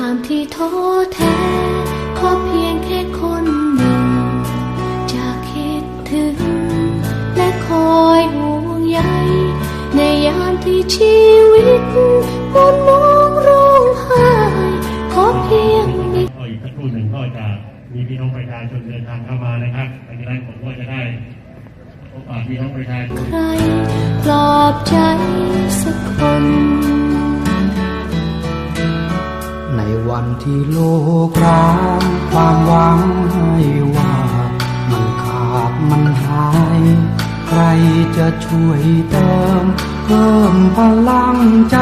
ามที่ท้อแท้ ขอเพียงแค่คนหนึ่ง จะคิดถึง และคอยห่วงใยในยามที่ชีวิตมนมองร้องไห้ขอเพียงมีก็อีกสักครู่หนึ่งก็จะมีพี่น้องประชาชนเดินทางเข้ามานะครับอันนี้ผมก็จะได้โอกาสพี่น้องประชาชนใครปลอบใจ วันที่โลกร้างความหวังให้ว่ามันขาดมันหาย ใครจะช่วยเติม เพิ่มพลังใจ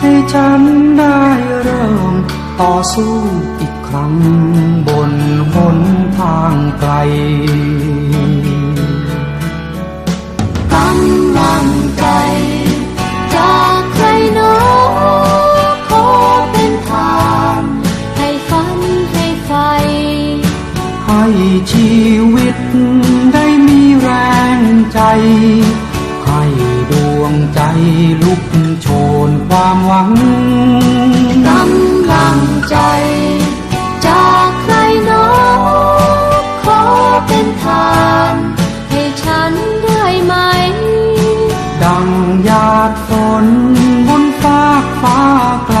ให้ฉันได้เริ่ม ต่อสู้อีกครั้งบนหนทางไกล ให้ชีวิตได้มีแรงใจ ให้ดวงใจลุกโชนความหวังกำลังใจจากใครหนอขอเป็นทางให้ฉันได้ไหม ดังหยาดฝนบนฟากฟ้าไกล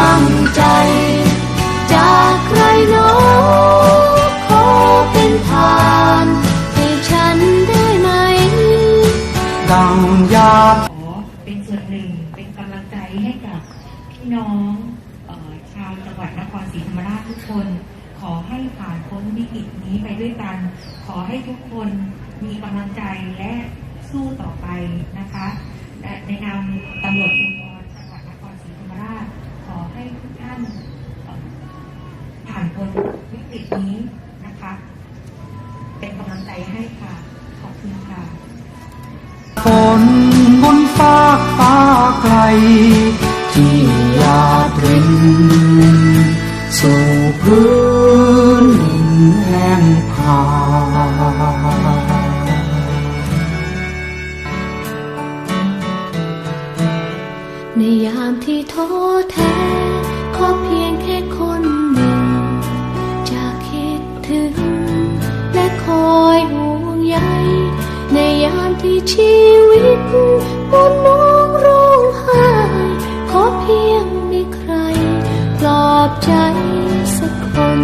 กำลังใจ จากใครหนอขอเป็นทางให้ฉันได้ไหม ดังยาขอเป็นส่วนหนึ่งเป็นกำลังใจให้กับพี่น้องเออชาวจังหวัดนครศรีธรรมราชทุกคน ขอให้ผ่านพ้นวิกฤตนี้ไปด้วยกัน ขอให้ทุกคนมีกำลังใจและสู้ต่อไปนะคะและในนามตำรวจภูธรจังหวัดนครศรีธรรมราช ขอให้ทุกท่านเอ่อผ่าน พ้นวิกฤตนี้นะคะ เป็นกำลังใจให้ค่ะ ขอบคุณค่ะฝนบนฟากฟ้าไกล ที่หยาดรินสู่พื้นดินแห้งผากในยามที่ท้อแท้ ขอเพียงแค่คน ยามที่ชีวิตมนมองร้องไห้ขอเพียงมีใครปลอบใจสักคน